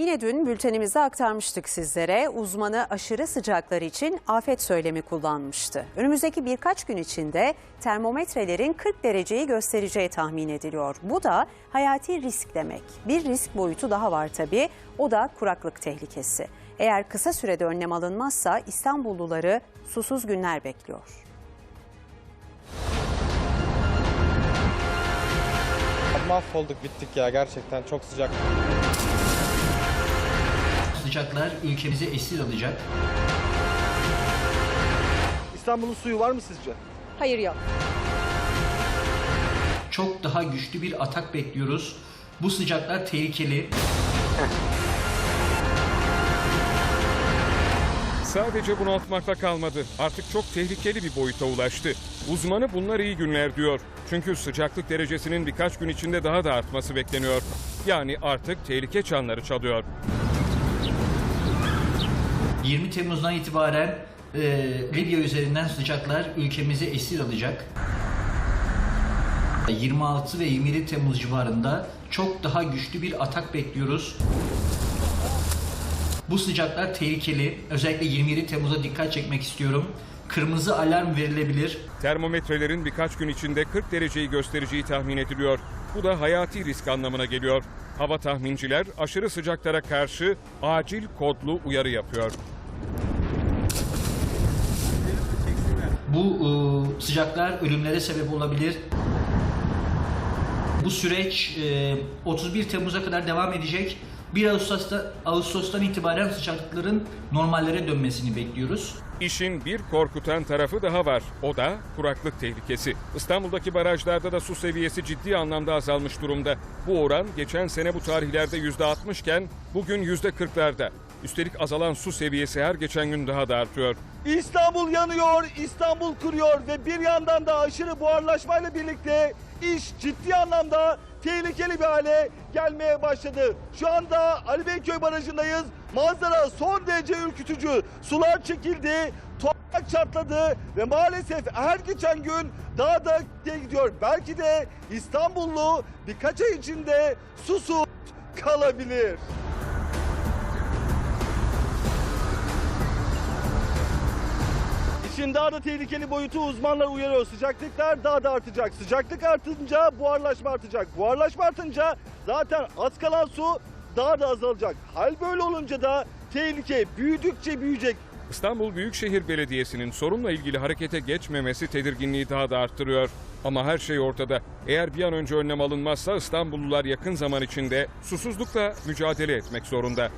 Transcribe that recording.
Yine dün bültenimizde aktarmıştık sizlere. Uzmanı aşırı sıcaklar için afet söylemi kullanmıştı. Önümüzdeki birkaç gün içinde termometrelerin 40 dereceyi göstereceği tahmin ediliyor. Bu da hayati risk demek. Bir risk boyutu daha var tabii. O da kuraklık tehlikesi. Eğer kısa sürede önlem alınmazsa İstanbulluları susuz günler bekliyor. Mahvolduk bittik ya gerçekten çok sıcak. Sıcaklar ülkemize esir alacak. İstanbul'un suyu var mı sizce? Hayır yok. Çok daha güçlü bir atak bekliyoruz. Bu sıcaklar tehlikeli. Sadece bunaltmakla kalmadı. Artık çok tehlikeli bir boyuta ulaştı. Uzmanı bunlar iyi günler diyor. Çünkü sıcaklık derecesinin birkaç gün içinde daha da artması bekleniyor. Yani artık tehlike çanları çalıyor. 20 Temmuz'dan itibaren e, Libya üzerinden sıcaklar ülkemize esir alacak. 26 ve 27 Temmuz civarında çok daha güçlü bir atak bekliyoruz. Bu sıcaklar tehlikeli. Özellikle 27 Temmuz'a dikkat çekmek istiyorum. Kırmızı alarm verilebilir. Termometrelerin birkaç gün içinde 40 dereceyi göstereceği tahmin ediliyor. Bu da hayati risk anlamına geliyor. Hava tahminciler aşırı sıcaklara karşı acil kodlu uyarı yapıyor. Bu e, sıcaklar ölümlere sebep olabilir. Bu süreç e, 31 Temmuz'a kadar devam edecek. 1 Ağustos'ta Ağustos'tan itibaren sıcaklıkların normallere dönmesini bekliyoruz. İşin bir korkutan tarafı daha var. O da kuraklık tehlikesi. İstanbul'daki barajlarda da su seviyesi ciddi anlamda azalmış durumda. Bu oran geçen sene bu tarihlerde %60 iken bugün %40'larda. Üstelik azalan su seviyesi her geçen gün daha da artıyor. İstanbul yanıyor, İstanbul kuruyor ve bir yandan da aşırı buharlaşmayla birlikte iş ciddi anlamda tehlikeli bir hale gelmeye başladı. Şu anda Ali Beyköy Barajı'ndayız. Manzara son derece ürkütücü. Sular çekildi, toprak çatladı ve maalesef her geçen gün daha da gidiyor. Belki de İstanbullu birkaç ay içinde susuz kalabilir. İşin daha da tehlikeli boyutu uzmanlar uyarıyor. Sıcaklıklar daha da artacak. Sıcaklık artınca buharlaşma artacak. Buharlaşma artınca zaten az kalan su daha da azalacak. Hal böyle olunca da tehlike büyüdükçe büyüyecek. İstanbul Büyükşehir Belediyesi'nin sorunla ilgili harekete geçmemesi tedirginliği daha da arttırıyor. Ama her şey ortada. Eğer bir an önce önlem alınmazsa İstanbullular yakın zaman içinde susuzlukla mücadele etmek zorunda.